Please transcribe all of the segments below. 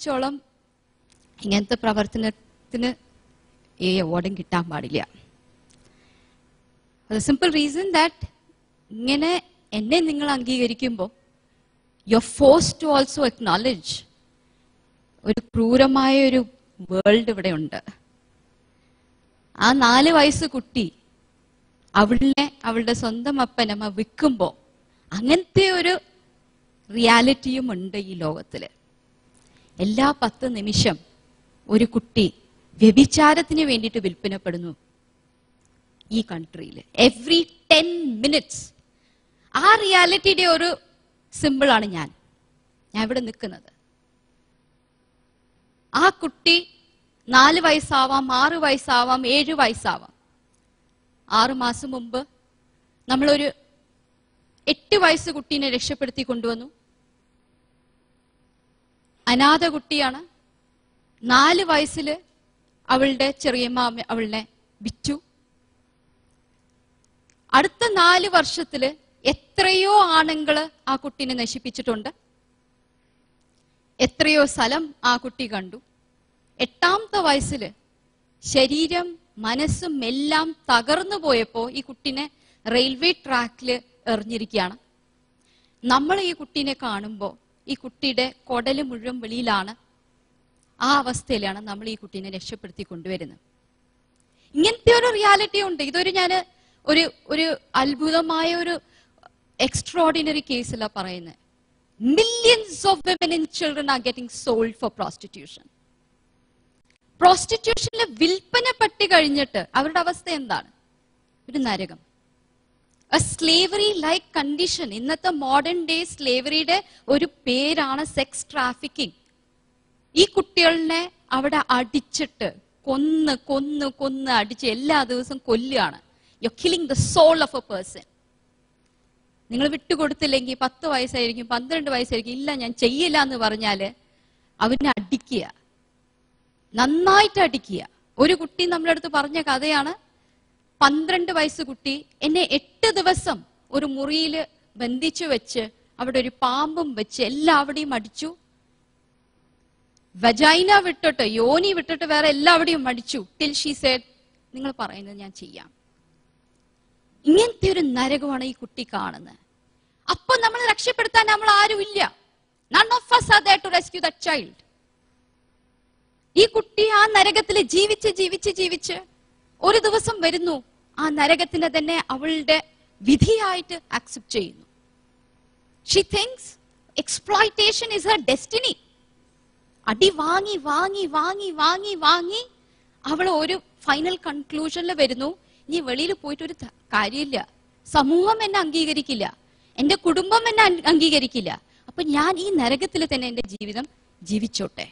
സംബന്ധിച്ചോളം ഇങ്ങനത്തെ പ്രവർത്തനത്തിന് ഈ അവാർഡും കിട്ടാൻ പാടില്ല. സിമ്പിൾ റീസൺ ദാറ്റ് ഇങ്ങനെ എന്നെ നിങ്ങൾ അംഗീകരിക്കുമ്പോൾ you force to also acknowledge ഒരു ക്രൂരമായ ഒരു വേൾഡ് ഇവിടെ ഉണ്ട്. ആ നാല് വയസ്സ് കുട്ടി അവളിനെ അവളുടെ സ്വന്തം അപ്പനമ്മ വിൽക്കുമ്പോൾ അങ്ങനത്തെ ഒരു റിയാലിറ്റിയും ഉണ്ട് ഈ ലോകത്തിൽ. എല്ലാ പത്ത് നിമിഷം ഒരു കുട്ടി വ്യഭിചാരത്തിന് വേണ്ടിയിട്ട് വിൽപ്പനപ്പെടുന്നു ഈ കൺട്രിയിൽ എവ്രി ടെൻ മിനിറ്റ്സ് ആ റിയാലിറ്റിയുടെ ഒരു സിമ്പിളാണ് ഞാൻ. ഞാൻ ഇവിടെ നിൽക്കുന്നത്. ആ കുട്ടി നാല് വയസ്സാവാം ആറ് വയസ്സാവാം ഏഴ് വയസ്സാവാം. ആറു മാസം മുമ്പ് നമ്മളൊരു എട്ട് വയസ്സ് കുട്ടീനെ രക്ഷപ്പെടുത്തി കൊണ്ടുവന്നു. അനാഥ കുട്ടിയാണ്. നാല് വയസ്സിൽ അവളുടെ ചെറിയമ്മ അവളിനെ വിറ്റു. അടുത്ത നാല് വർഷത്തിൽ എത്രയോ ആണുങ്ങൾ ആ കുട്ടീനെ നശിപ്പിച്ചിട്ടുണ്ട്. എത്രയോ സ്ഥലം ആ കുട്ടി കണ്ടു. എട്ടാമത്തെ വയസ്സിൽ ശരീരം മനസ്സും എല്ലാം തകർന്നു പോയപ്പോ ഈ കുട്ടിനെ റെയിൽവേ ട്രാക്കിൽ എറിഞ്ഞിരിക്കുകയാണ്. നമ്മൾ ഈ കുട്ടീനെ കാണുമ്പോൾ ഈ കുട്ടിയുടെ കൊടൽ മുഴുവൻ വെളിയിലാണ്. ആ അവസ്ഥയിലാണ് നമ്മൾ ഈ കുട്ടീനെ രക്ഷപ്പെടുത്തി കൊണ്ടുവരുന്നത്. ഇങ്ങനത്തെ ഒരു റിയാലിറ്റി ഉണ്ട്. ഇതൊരു ഞാൻ ഒരു ഒരു അത്ഭുതമായ ഒരു എക്സ്ട്രോർഡിനറി കേസില പറയുന്നത് millions of women and children are getting sold for prostitution പ്രോസ്റ്റിറ്റ്യൂഷനിൽ പട്ടി കഴിഞ്ഞിട്ട് അവരുടെ അവസ്ഥ എന്താണ്? ഒരു നരകം. സ്ലേവറി ലൈക്ക് കണ്ടീഷൻ ഇന്നത്തെ മോഡേൺ ഡേ സ്ലേവറിയുടെ ഒരു പേരാണ് സെക്സ് ട്രാഫിക്കിംഗ് ഈ കുട്ടികളിനെ അവിടെ അടിച്ചിട്ട് കൊന്ന് കൊന്ന് കൊന്ന് അടിച്ച് എല്ലാ ദിവസവും കൊല്ലുകയാണ്. You killing the soul of a person നിങ്ങൾ വിട്ടുകൊടുത്തില്ലെങ്കിൽ പത്ത് വയസ്സായിരിക്കും പന്ത്രണ്ട് വയസ്സായിരിക്കും ഇല്ല ഞാൻ ചെയ്യില്ല എന്ന് പറഞ്ഞാൽ അവനെ അടിക്കുക. നന്നായിട്ട് അടിക്കുക. ഒരു കുട്ടി നമ്മളെടുത്ത് പറഞ്ഞ കഥയാണ് പന്ത്രണ്ട് വയസ്സ് കുട്ടി എന്നെ എട്ട് ദിവസം ഒരു മുറിയിൽ ബന്ധിച്ചു വെച്ച് അവിടെ ഒരു പാമ്പും വെച്ച് എല്ലാവിടെയും അടിച്ചു. വജൈന വിട്ടിട്ട് യോനി വിട്ടിട്ട് വേറെ എല്ലാവിടെയും അടിച്ചു. ടിൽ ഷീ സേഡ് നിങ്ങൾ പറയുന്നത് ഞാൻ ചെയ്യാം. ഇങ്ങനത്തെ ഒരു നരകമാണ് ഈ കുട്ടി കാണുന്നത്. അപ്പൊ നമ്മൾ രക്ഷപ്പെടുത്താൻ നമ്മൾ ആരുമില്ല none of us are there to rescue child ഈ കുട്ടി ആ നരകത്തിൽ ജീവിച്ച് ജീവിച്ച് ജീവിച്ച് ഒരു ദിവസം വരുന്നു. ആ നരകത്തിനെ തന്നെ അവളുടെ വിധിയായിട്ട് അക്സെപ്റ്റ് ചെയ്യുന്നു. She thinks exploitation is her destiny അടി വാങ്ങി വാങ്ങി വാങ്ങി വാങ്ങി വാങ്ങി അവൾ ഒരു ഫൈനൽ കൺക്ലൂഷനിൽ വരുന്നു. ഇനി വെളിയിൽ പോയിട്ട് ഒരു കാര്യമില്ല. സമൂഹം എന്നെ അംഗീകരിക്കില്ല. എന്റെ കുടുംബം എന്നെ അംഗീകരിക്കില്ല. അപ്പൊ ഞാൻ ഈ നരകത്തിൽ തന്നെ എന്റെ ജീവിതം ജീവിച്ചോട്ടെ.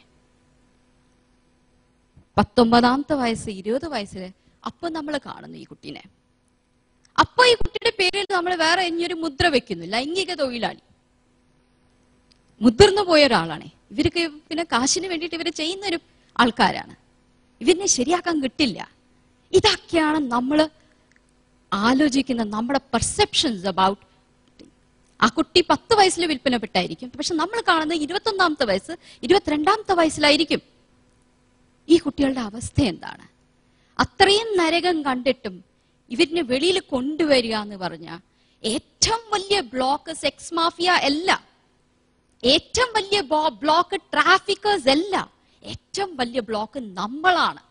പത്തൊമ്പതാമത്തെ വയസ്സ് ഇരുപത് വയസ്സിൽ അപ്പൊ നമ്മൾ കാണുന്നു ഈ കുട്ടീനെ. അപ്പൊ ഈ കുട്ടിയുടെ പേരിൽ നമ്മൾ വേറെ ഇനിയൊരു മുദ്ര വെക്കുന്നു. ലൈംഗിക തൊഴിലാളി. മുതിർന്നു പോയ ഒരാളാണ്. ഇവർക്ക് പിന്നെ കാശിന് വേണ്ടിയിട്ട് ഇവർ ചെയ്യുന്ന ഒരു ആൾക്കാരാണ്. ഇവരിനെ ശരിയാക്കാൻ കിട്ടില്ല. ഇതൊക്കെയാണ് നമ്മൾ ആലോചിക്കുന്ന നമ്മുടെ പെർസെപ്ഷൻസ് അബൌട്ട് ആ കുട്ടി പത്ത് വയസ്സിൽ വിൽപ്പനപ്പെട്ടായിരിക്കും. പക്ഷെ നമ്മൾ കാണുന്നത് ഇരുപത്തൊന്നാമത്തെ വയസ്സ് ഇരുപത്തിരണ്ടാമത്തെ വയസ്സിലായിരിക്കും. ഈ കുട്ടികളുടെ അവസ്ഥ എന്താണ്? അത്രയും നരകം കണ്ടിട്ടും ഇവരിനെ വെളിയിൽ കൊണ്ടുവരിക എന്ന് പറഞ്ഞ ഏറ്റവും വലിയ ബ്ലോക്ക് സെക്സ് മാഫിയ അല്ല. ഏറ്റവും വലിയ ബ്ലോക്ക് ട്രാഫിക്കേഴ്സ് അല്ല. ഏറ്റവും വലിയ ബ്ലോക്ക് നമ്മളാണ്.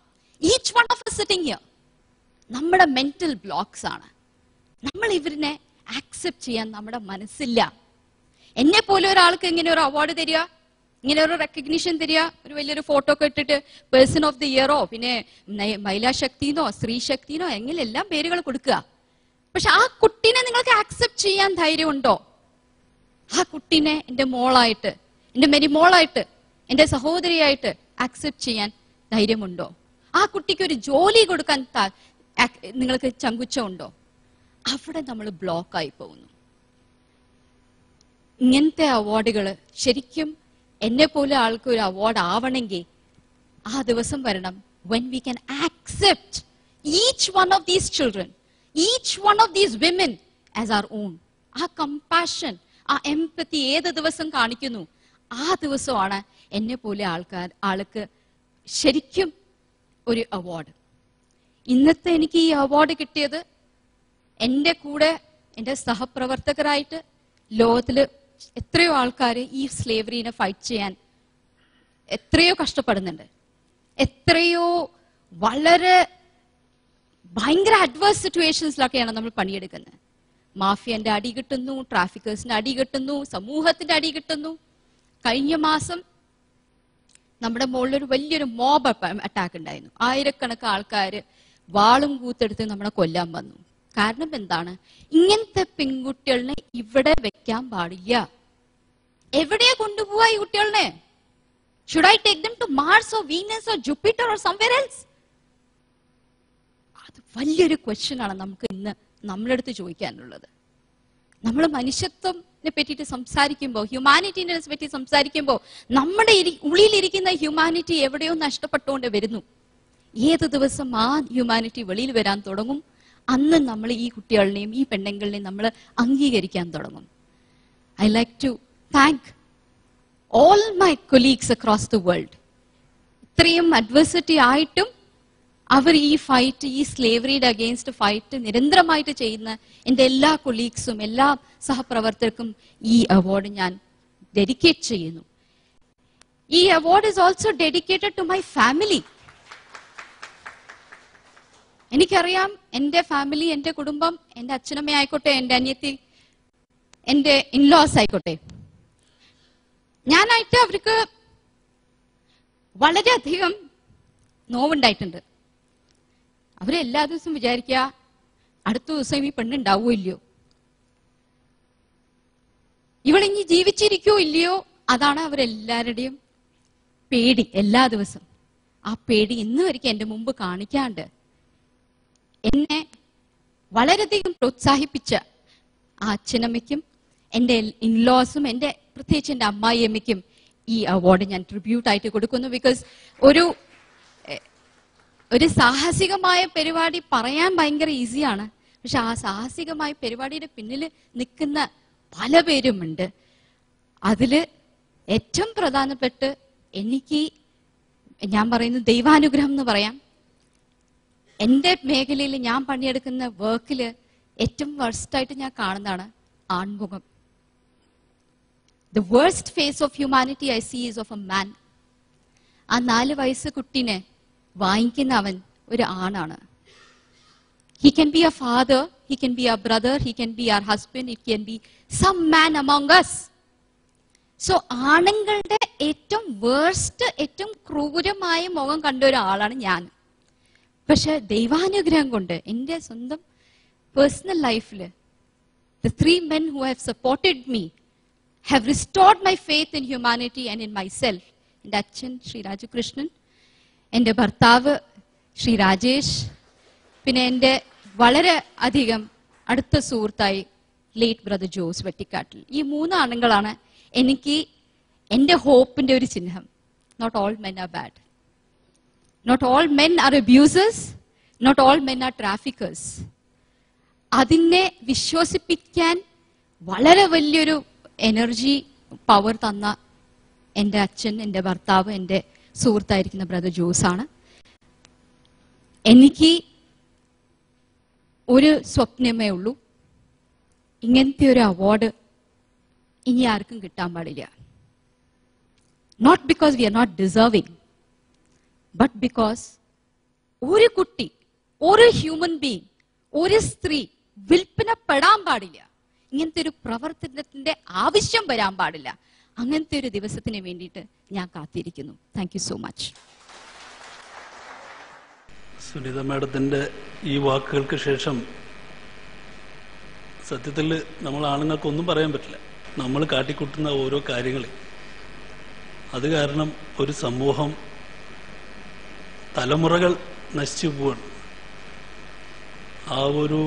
Each one of sitting here നമ്മുടെ മെന്റൽ ബ്ലോക്സ് ആണ്. നമ്മൾ ഇവരിനെ ആക്സെപ്റ്റ് ചെയ്യാൻ നമ്മുടെ മനസ്സില്ല. എന്നെ പോലെ ഒരാൾക്ക് ഇങ്ങനെ ഒരു അവാർഡ് തരിക? ഇങ്ങനെ ഒരു റെക്കഗ്നീഷൻ തരിക ഒരു വലിയൊരു ഫോട്ടോ ഒക്കെ ഇട്ടിട്ട് പേഴ്സൺ ഓഫ് ദി ഇയറോ പിന്നെ നയ- സ്ത്രീശക്തിനോ എങ്ങനെ എല്ലാം പേരുകൾ കൊടുക്കുക. പക്ഷെ ആ കുട്ടീനെ നിങ്ങൾക്ക് ആക്സെപ്റ്റ് ചെയ്യാൻ ധൈര്യമുണ്ടോ? ആ കുട്ടീനെ എന്റെ മോളായിട്ട് എന്റെ മെരിമോളായിട്ട് എന്റെ സഹോദരിയായിട്ട് ആക്സെപ്റ്റ് ചെയ്യാൻ ധൈര്യമുണ്ടോ? ആ കുട്ടിക്ക് ഒരു ജോലി കൊടുക്കാൻ നിങ്ങൾക്ക് ചങ്കുച്ചമുണ്ടോ? അവിടെ നമ്മൾ ബ്ലോക്കായി പോകുന്നു. ഇങ്ങനത്തെ അവാർഡുകൾ ശരിക്കും എന്നെ പോലെ ആൾക്ക് ഒരു അവാർഡ് ആവണമെങ്കിൽ ആ ദിവസം വരണം. When we can accept each one of these children each one of these women as our own ആ കമ്പാഷൻ ആ എംപത്തി ഏത് ദിവസം കാണിക്കുന്നു? ആ ദിവസമാണ് എന്നെ പോലെ ആൾക്കാർ ആൾക്ക് ശരിക്കും ഒരു അവാർഡ് ഇന്നത്തെ എനിക്ക് ഈ അവാർഡ് കിട്ടിയത് എന്റെ കൂടെ എന്റെ സഹപ്രവർത്തകരായിട്ട് ലോകത്തിൽ എത്രയോ ആൾക്കാർ ഈ സ്ലേവറിനെ ഫൈറ്റ് ചെയ്യാൻ എത്രയോ കഷ്ടപ്പെടുന്നുണ്ട്. എത്രയോ വളരെ ഭയങ്കര അഡ്വേഴ്സ് സിറ്റുവേഷൻസിലൊക്കെയാണ് നമ്മൾ പണിയെടുക്കുന്നത്. മാഫിയന്റെ അടി കിട്ടുന്നു ട്രാഫിക്കേഴ്സിന്റെ അടി കിട്ടുന്നു സമൂഹത്തിന്റെ അടി കിട്ടുന്നു. കഴിഞ്ഞ മാസം നമ്മുടെ മുകളിൽ ഒരു വലിയൊരു മോബ് അറ്റാക്ക് ഉണ്ടായിരുന്നു. ആയിരക്കണക്കിന് ആൾക്കാർ വാളും കൂത്തെടുത്ത് നമ്മളെ കൊല്ലാൻ വന്നു. കാരണം എന്താണ്? ഇങ്ങനത്തെ പെൺകുട്ടികളെ ഇവിടെ വെക്കാൻ പാടില്ല. എവിടെയാ കൊണ്ടുപോവാ ഈ കുട്ടികളെ? Should I take them to Mars or Venus or Jupiter or somewhere else അത് വലിയൊരു ക്വസ്റ്റ്യൻ ആണ് നമുക്ക് ഇന്ന് നമ്മളെടുത്ത് ചോദിക്കാനുള്ളത്. നമ്മൾ മനുഷ്യത്വത്തെ പറ്റിയിട്ട് സംസാരിക്കുമ്പോൾ ഹ്യൂമാനിറ്റിനെ പറ്റി സംസാരിക്കുമ്പോൾ നമ്മുടെ ഉള്ളിലിരിക്കുന്ന ഹ്യൂമാനിറ്റി എവിടെയോ നഷ്ടപ്പെട്ടുകൊണ്ട് വരുന്നു. ഏത് ദിവസം ആ ഹ്യൂമാനിറ്റി വെളിയിൽ വരാൻ തുടങ്ങും? അന്ന് നമ്മൾ ഈ കുട്ടികളെയും ഈ പെണ്ണുങ്ങളെയും നമ്മൾ അംഗീകരിക്കാൻ തുടങ്ങും. I like to thank all my colleagues across the world ഇത്രയും അഡ്വേഴ്സിറ്റി ആയിട്ടും അവർ ഈ ഫൈറ്റ് ഈ സ്ലേവറിയുടെ അഗെയിൻസ്റ്റ് ഫൈറ്റ് നിരന്തരമായിട്ട് ചെയ്യുന്ന എന്റെ എല്ലാ കൊളീഗ്സും എല്ലാ സഹപ്രവർത്തകർക്കും ഈ അവാർഡ് ഞാൻ ഡെഡിക്കേറ്റ് ചെയ്യുന്നു. ഈ award is also dedicated to my family എനിക്കറിയാം എന്റെ ഫാമിലി എന്റെ കുടുംബം എന്റെ അച്ഛനമ്മ ആയിക്കോട്ടെ എന്റെ അനിയത്തി എന്റെ ഇൻലോസ് ആയിക്കോട്ടെ. ഞാനായിട്ട് അവർക്ക് വളരെയധികം നോവുണ്ടായിട്ടുണ്ട്. അവരെല്ലാ ദിവസവും വിചാരിക്കുക അടുത്ത ദിവസം ഈ പെണ്ണുണ്ടാവോ ഇല്ലയോ? ഇവളിഞ്ഞി ജീവിച്ചിരിക്കോ ഇല്ലയോ? അതാണ് അവരെല്ലാവരുടെയും പേടി എല്ലാ ദിവസം. ആ പേടി ഇന്ന് വരെയ്ക്കും എന്റെ മുമ്പ് കാണിക്കാണ്ട് എന്നെ വളരെയധികം പ്രോത്സാഹിപ്പിച്ച ആ അച്ഛനമ്മയ്ക്കും എന്റെ ഇൻലോസും എന്റെ പ്രത്യേകിച്ച് എന്റെ അമ്മായിയമ്മയ്ക്കും ഈ അവാർഡ് ഞാൻ ട്രിബ്യൂട്ട് ആയിട്ട് കൊടുക്കുന്നു. ബിക്കോസ് ഒരു ഒരു സാഹസികമായ പരിപാടി പറയാൻ ഭയങ്കര ഈസിയാണ് പക്ഷെ ആ സാഹസികമായ പരിപാടിയുടെ പിന്നിൽ നിൽക്കുന്ന പല പേരുമുണ്ട്. അതിൽ ഏറ്റവും പ്രധാനപ്പെട്ട് എനിക്ക് ഞാൻ പറയുന്നത് ദൈവാനുഗ്രഹം എന്ന് പറയാം. എന്റെ മേഖലയിൽ ഞാൻ പണിയെടുക്കുന്ന വർക്കിൽ ഏറ്റവും വർസ്റ്റായിട്ട് ഞാൻ കാണുന്നതാണ് ആൺമുഖം. The worst face of humanity I see of a man ആ നാല് വയസ്സ് കുട്ടിനെ വാങ്ങിക്കുന്ന അവൻ ഒരു ആണാണ്. He can be a father he can be a brother he can be a husband it can be some man among us so ആണുങ്ങളുടെ ഏറ്റവും വേഴ്സ്റ്റ് ഏറ്റവും ക്രൂരമായ മുഖം കണ്ട ഒരാളാണ് ഞാൻ. പക്ഷെ ദൈവാനുഗ്രഹം കൊണ്ട് എന്റെ സ്വന്തം പേഴ്സണൽ ലൈഫിൽ the three men who have supported me have restored my faith in humanity and in myself എന്റെ അച്ഛൻ ശ്രീ രാജകൃഷ്ണൻ എന്റെ ഭർത്താവ് ശ്രീ രാജേഷ് പിന്നെ എന്റെ വളരെ അധികം അടുത്ത സുഹൃത്തായി ലേറ്റ് ബ്രദർ ജോസ് വെട്ടിക്കാട്ടിൽ. ഈ മൂന്ന് ആണുങ്ങളാണ് എനിക്ക് എന്റെ ഹോപ്പിന്റെ ഒരു ചിഹ്നം. Not all men are bad not all men are abusers not all men are traffickers അതിനെ വിശ്വസിപ്പിക്കാൻ വളരെ വലിയൊരു എനർജി പവർ തന്ന എന്റെ അച്ഛൻ എന്റെ ഭർത്താവ് എന്റെ സുഹൃത്തായിരിക്കുന്ന ബ്രദർ ജോസ് ആണ്. എനിക്ക് ഒരു സ്വപ്നമേ ഉള്ളൂ. ഇങ്ങനത്തെ ഒരു അവാർഡ് ഇനി ആർക്കും കിട്ടാൻ പാടില്ല. Not because we are not deserving but because ഒരു കുട്ടി ഒരു ഹ്യൂമൻ ബീങ് ഒരു സ്ത്രീ വിൽപ്പനപ്പെടാൻ പാടില്ല. ഇങ്ങനത്തെ ഒരു പ്രവർത്തനത്തിന്റെ ആവശ്യം വരാൻ പാടില്ല. അങ്ങനത്തെ ഒരു ദിവസത്തിന് വേണ്ടിയിട്ട് ഞാൻ കാത്തിരിക്കുന്നു. Thank you so much Sunitha മാഡത്തിന്റെ ഈ വാക്കുകൾക്ക് ശേഷം സത്യത്തിൽ നമ്മൾ ആണുങ്ങൾക്കൊന്നും പറയാൻ പറ്റില്ല. നമ്മൾ കാട്ടിക്കൂട്ടുന്ന ഓരോ കാര്യങ്ങൾ അത് കാരണം ഒരു സമൂഹം തലമുറകൾ നശിച്ചു പോവാണ്. ആ ഒരു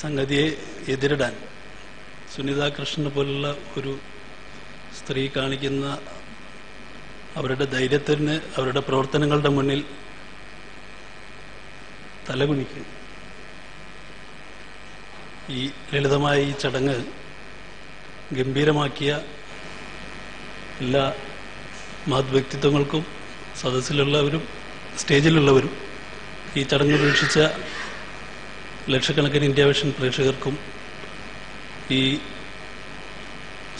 സംഗതിയെ എതിരിടാൻ സുനിത കൃഷ്ണനെ പോലുള്ള ഒരു സ്ത്രീ കാണിക്കുന്ന അവരുടെ ധൈര്യത്തിന് അവരുടെ പ്രവർത്തനങ്ങളുടെ മുന്നിൽ തലകുനിക്കും ഈ ലളിതമായ ഈ ചടങ്ങ് ഗംഭീരമാക്കിയ എല്ലാ മഹത് വ്യക്തിത്വങ്ങൾക്കും സദസ്സിലുള്ളവരും സ്റ്റേജിലുള്ളവരും ഈ ചടങ്ങ് വീക്ഷിച്ച ലക്ഷക്കണക്കിന് ഇന്ത്യ വിഷൻ പ്രേക്ഷകർക്കും ഈ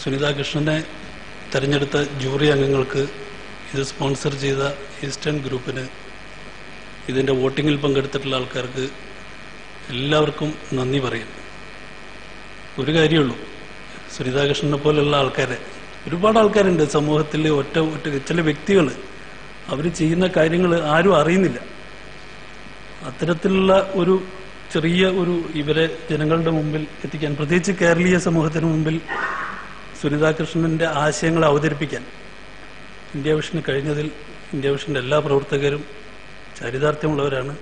സുനിതാ കൃഷ്ണനെ തെരഞ്ഞെടുത്ത ജൂറി അംഗങ്ങൾക്ക് ഇത് സ്പോൺസർ ചെയ്ത ഈസ്റ്റേൺ ഗ്രൂപ്പിന് ഇതിന്റെ വോട്ടിങ്ങിൽ പങ്കെടുത്തിട്ടുള്ള ആൾക്കാർക്ക് എല്ലാവർക്കും നന്ദി പറയും. ഒരു കാര്യമുള്ളൂ സുനിതാകൃഷ്ണനെ പോലെയുള്ള ആൾക്കാരെ ഒരുപാട് ആൾക്കാരുണ്ട് സമൂഹത്തിൽ ഒറ്റ ഒറ്റ ചില വ്യക്തികൾ അവർ ചെയ്യുന്ന കാര്യങ്ങൾ ആരും അറിയുന്നില്ല. അത്തരത്തിലുള്ള ഒരു ചെറിയ ഒരു ഇവരെ ജനങ്ങളുടെ മുമ്പിൽ എത്തിക്കാൻ പ്രത്യേകിച്ച് കേരളീയ സമൂഹത്തിന് മുമ്പിൽ സുനിതാകൃഷ്ണന്റെ ആശയങ്ങൾ അവതരിപ്പിക്കാൻ. ഇന്ത്യ വിഷന് കഴിഞ്ഞതിൽ ഇന്ത്യ വിഷന്റെ എല്ലാ പ്രവർത്തകരും ചരിതാർത്ഥ്യമുള്ളവരാണ്